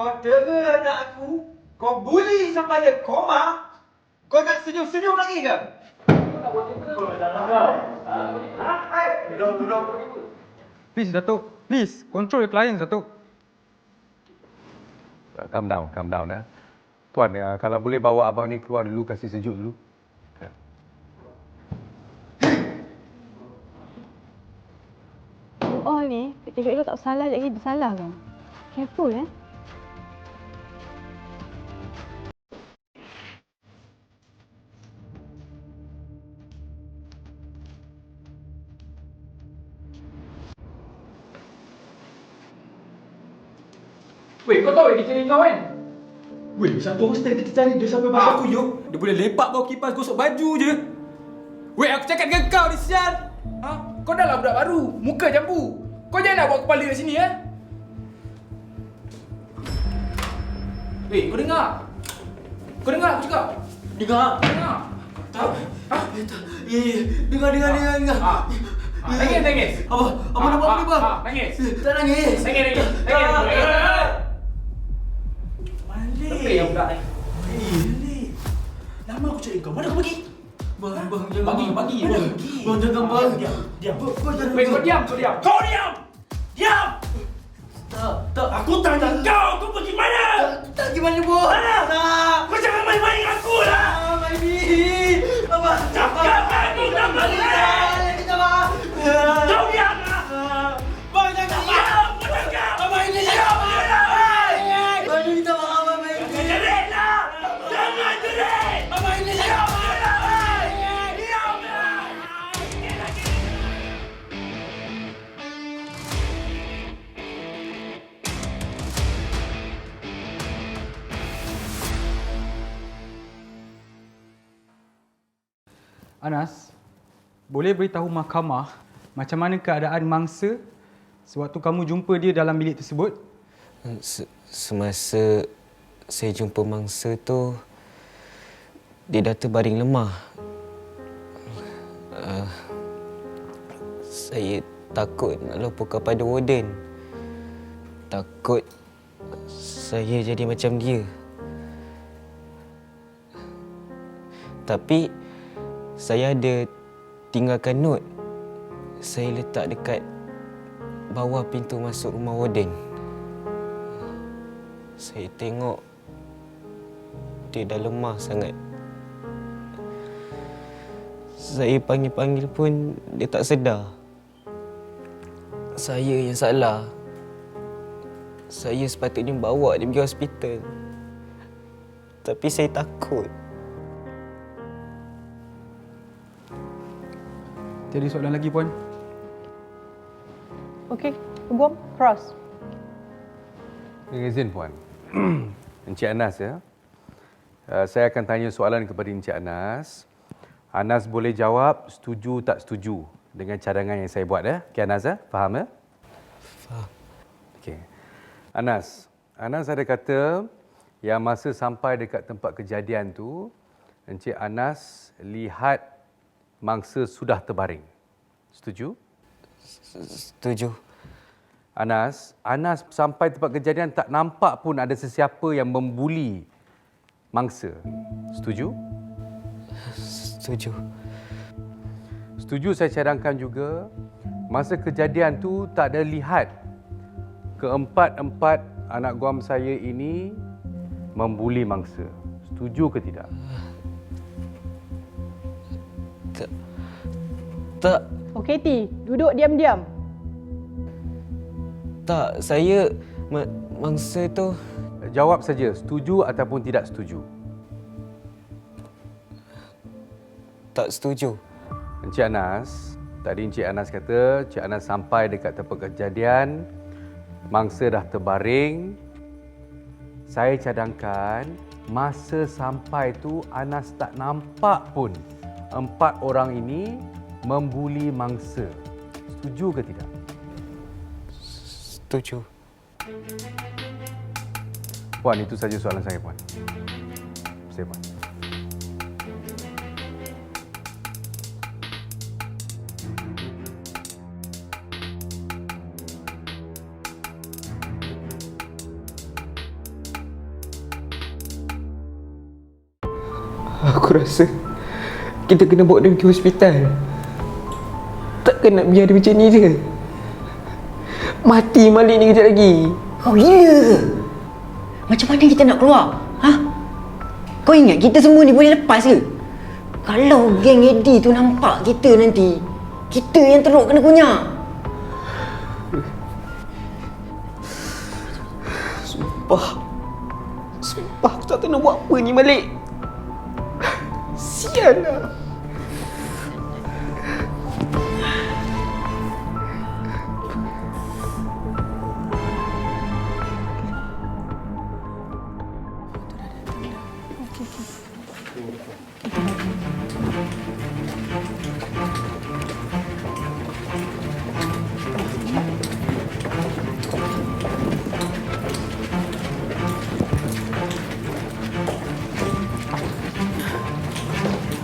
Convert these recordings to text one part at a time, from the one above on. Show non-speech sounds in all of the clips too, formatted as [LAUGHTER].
Kau dera anak aku, kau bully sampai dia koma, kau nak senyum-senyum lagi ke? Please, Datuk. Please, control your clients, Datuk. Uh, Calm down, calm down. Eh. Tuan, uh, kalau boleh bawa abang ni keluar dulu, kasih sejuk dulu. Ya. All ni, tengok-tengok tak salah, jadi bersalah kau. Careful eh. Weh, kau tahu yang kita ni kau kan? Weh, satu hostel kita cari dia sampai pasal aku yuk. Dia boleh lepak bawa kipas gosok baju je. Weh, aku cakap dengan kau ni sial. Ha? Kau dah lah budak baru, muka jambu. Kau janganlah bawa kepala kat sini ya. Weh, kau dengar? Kau dengar aku cakap? Dengar. Dengar? Tak. Ha? Ya, ya. Dengar, dengar, dengar, dengar. Ha? Ha, nangis, nangis. Apa? Apa nak buat ni, bang? Ha, nangis. Tak nangis. Nangis, nangis. Nangis. Nangis. Apa yang budak ni? Malik. Lama aku cari kau. Mana kau pergi? Bang, bang, jangan. Bagi, bang. bagi, bang. Bang, jangan, bang. Diam, diam. Bang, bang, jangan. Weh, kau bang. diam, kau diam. Kau diam! Diam! Tak, tak. Aku tanya kau, kau pergi mana? Tak, tak pergi mana pun. Mana? Anas, boleh beritahu mahkamah macam mana keadaan mangsa sewaktu kamu jumpa dia dalam bilik tersebut? Se- semasa saya jumpa mangsa tu dia dah terbaring lemah. Uh, saya takut nak laporkan pada warden. Takut saya jadi macam dia. Tapi saya ada tinggalkan note. Saya letak dekat bawah pintu masuk rumah warden. Saya tengok dia dah lemah sangat. Saya panggil-panggil pun dia tak sedar. Saya yang salah. Saya sepatutnya bawa dia pergi hospital. Tapi saya takut. Tiada soalan lagi, Puan? Okey, Gom, cross. Dengan izin Puan. [CLEARS THROAT] Encik Anas ya. Uh, saya akan tanya soalan kepada Encik Anas. Anas boleh jawab setuju tak setuju dengan cadangan yang saya buat ya. Okey Anas ya? Faham ya? Faham. Okey. Anas, Anas ada kata yang masa sampai dekat tempat kejadian tu Encik Anas lihat mangsa sudah terbaring. Setuju? Setuju. Anas, Anas sampai tempat kejadian tak nampak pun ada sesiapa yang membuli mangsa. Setuju? Setuju. Setuju saya cadangkan juga masa kejadian tu tak ada lihat keempat-empat anak guam saya ini membuli mangsa. Setuju ke tidak? Tak. Okey, Ti. Duduk diam-diam. Tak. Saya ma- mangsa tu Jawab saja setuju ataupun tidak setuju. tak setuju. Encik Anas, tadi Encik Anas kata Encik Anas sampai dekat tempat kejadian, mangsa dah terbaring. Saya cadangkan masa sampai tu Anas tak nampak pun empat orang ini membuli mangsa. Setuju ke tidak? Setuju. Puan, itu saja soalan saya, Puan. Saya, Puan. Aku rasa kita kena bawa dia pergi hospital. Takkan nak biar dia macam ni je. Mati Malik ni kejap lagi. Kau gila ke? Macam mana kita nak keluar? Ha? Kau ingat kita semua ni boleh lepas ke? Kalau geng Eddie tu nampak kita nanti, kita yang teruk kena kunyah. Sumpah. Sumpah aku tak tahu nak buat apa ni Malik. Sial lah.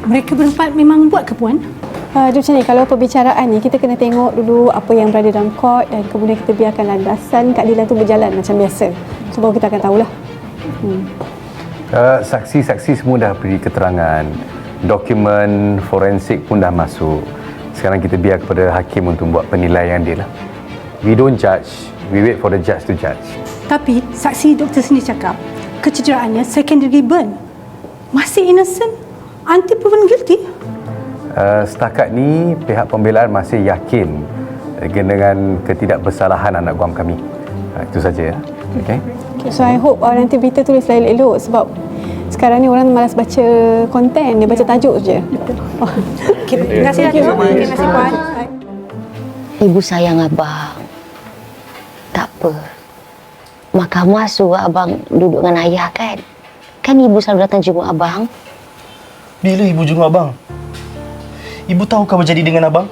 Mereka berempat memang buat ke puan? Uh, dia macam ni, kalau perbicaraan ni kita kena tengok dulu apa yang berada dalam court dan kemudian kita biarkan landasan keadilan tu berjalan macam biasa. So baru kita akan tahulah. Hmm. Uh, saksi-saksi semua dah beri keterangan. Dokumen forensik pun dah masuk. Sekarang kita biar kepada hakim untuk buat penilaian dia lah. We don't judge. We wait for the judge to judge. Tapi saksi doktor sendiri cakap kecederaannya second degree burn. Masih innocent. Until proven guilty. Uh, setakat ni pihak pembelaan masih yakin uh, dengan ketidakbersalahan anak guam kami. Uh, itu saja ya. Okay? Okay, so I hope uh, nanti berita tulis lain elok sebab sekarang ni orang malas baca konten, dia baca tajuk je. Oh. Okay, [LAUGHS] terima kasih Datuk. Terima kasih puan. Ibu sayang abang. Tak apa. Mahkamah suruh abang duduk dengan ayah kan? Kan ibu selalu datang jemput abang. Bila ibu jenguk abang? Ibu tahu apa jadi dengan abang?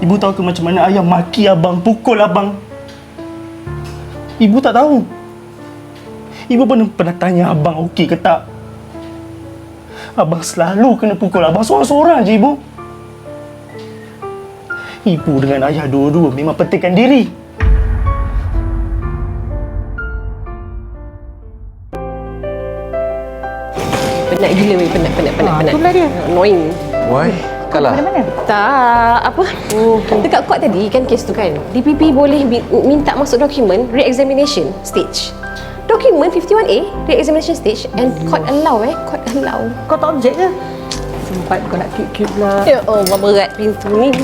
Ibu tahu ke macam mana ayah maki abang, pukul abang? Ibu tak tahu. Ibu pernah, pernah tanya abang okey ke tak? Abang selalu kena pukul abang seorang-seorang je ibu. Ibu dengan ayah dua-dua memang pentingkan diri. Penat gila weh, penat, penat, penat, Ah, penat. itulah dia. Annoying. Why? Kalah. Tak, apa? Oh, Dekat court tadi kan kes tu kan. DPP boleh minta masuk dokumen re-examination stage. Dokumen 51A, re-examination stage and court allow eh, court allow. Kau tak objek ke? Sempat kau nak kip-kip lah. Ya Allah, berat pintu ni.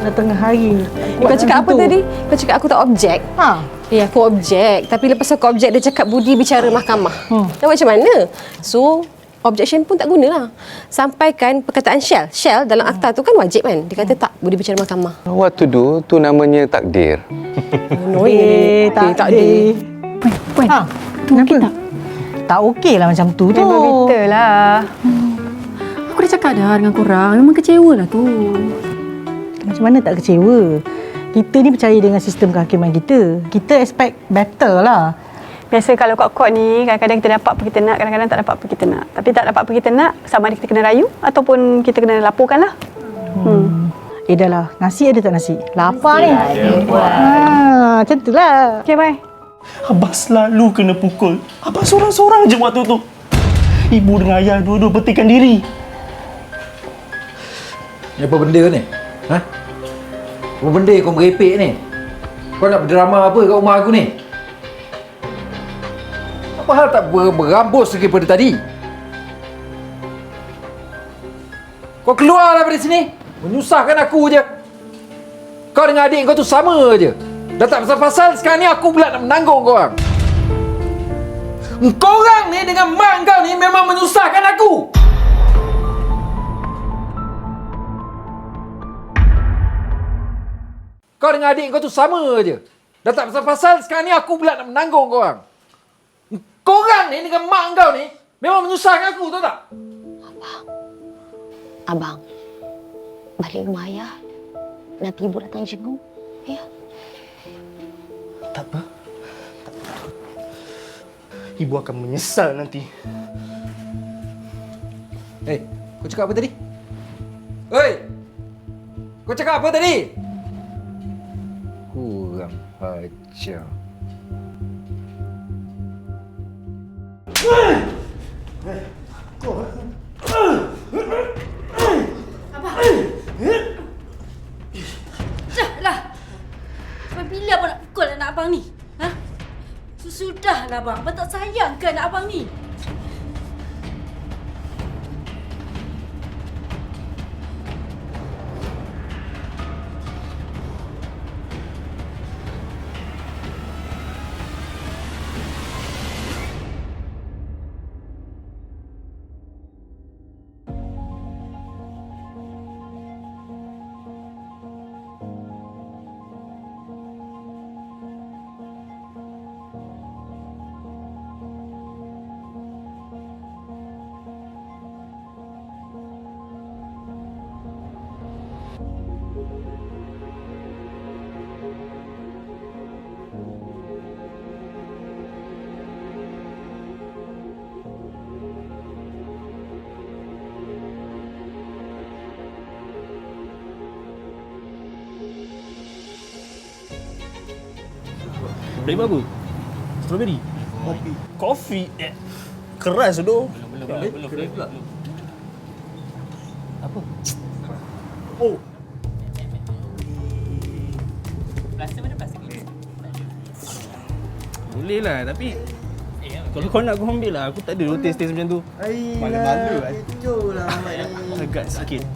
Dah tengah hari. Kau cakap apa tadi? Kau cakap aku tak objek. Ha. Ya, aku objek. Tapi lepas aku objek, dia cakap budi bicara mahkamah. Hmm. Dan macam mana? So, objection pun tak guna lah. Sampaikan perkataan Shell. Shell dalam akta tu kan wajib kan? Dia kata tak, budi bicara mahkamah. What to do? Tu namanya takdir. Annoying. Eh, tak dia. Puan, puan. Ha. Tu okey tak? Tak okey lah macam tu tu. Memang betul lah. Aku dah cakap dah dengan korang. Memang kecewa lah tu. Macam mana tak kecewa? Kita ni percaya dengan sistem kehakiman kita. Kita expect better lah. Biasa kalau kat court ni, kadang-kadang kita dapat apa kita nak, kadang-kadang tak dapat apa kita nak. Tapi tak dapat apa kita nak, sama ada kita kena rayu ataupun kita kena laporkan lah. Hmm. Eh dah lah, nasi ada tak nasi? Lapar ni. Ha, macam tu lah. Okay, bye. Abang selalu kena pukul. Abang seorang-seorang je waktu tu. Ibu dengan ayah dua-dua pentingkan diri. Ni apa benda ni? Ha? Apa benda kau merepek ni? Kau nak berdrama apa kat rumah aku ni? Apa hal tak ber berambus daripada tadi? Kau keluar daripada sini. Menyusahkan aku je. Kau dengan adik kau tu sama je. Dah tak pasal-pasal sekarang ni aku pula nak menanggung kau orang. Kau orang ni dengan mak kau ni memang menyusahkan aku. Kau dengan adik kau tu sama je. Dah tak pasal-pasal sekarang ni aku pula nak menanggung kau orang. Kau orang ni dengan mak kau ni memang menyusahkan aku tahu tak? Abang, balik rumah ayah. Nanti ibu datang jenguk. Ya. Tak apa. Tak apa. Ibu akan menyesal nanti. Hei, kau cakap apa tadi? Hei! Kau cakap apa tadi? Kurang ajar. Dah lah. Sampai bila abang nak pukul anak abang ni? Ha? Sudahlah abang. Abang tak sayang ke anak abang ni? Flavor apa? Strawberry? Kopi. Kopi? Eh, keras tu. Belum, belum, belum, belum, belum. Apa? Oh. Plastik mana plastik ni? Boleh lah, tapi kalau kau nak kau ambil lah. Aku tak ada taste-taste macam tu. Malu-malu lah. Agak sikit.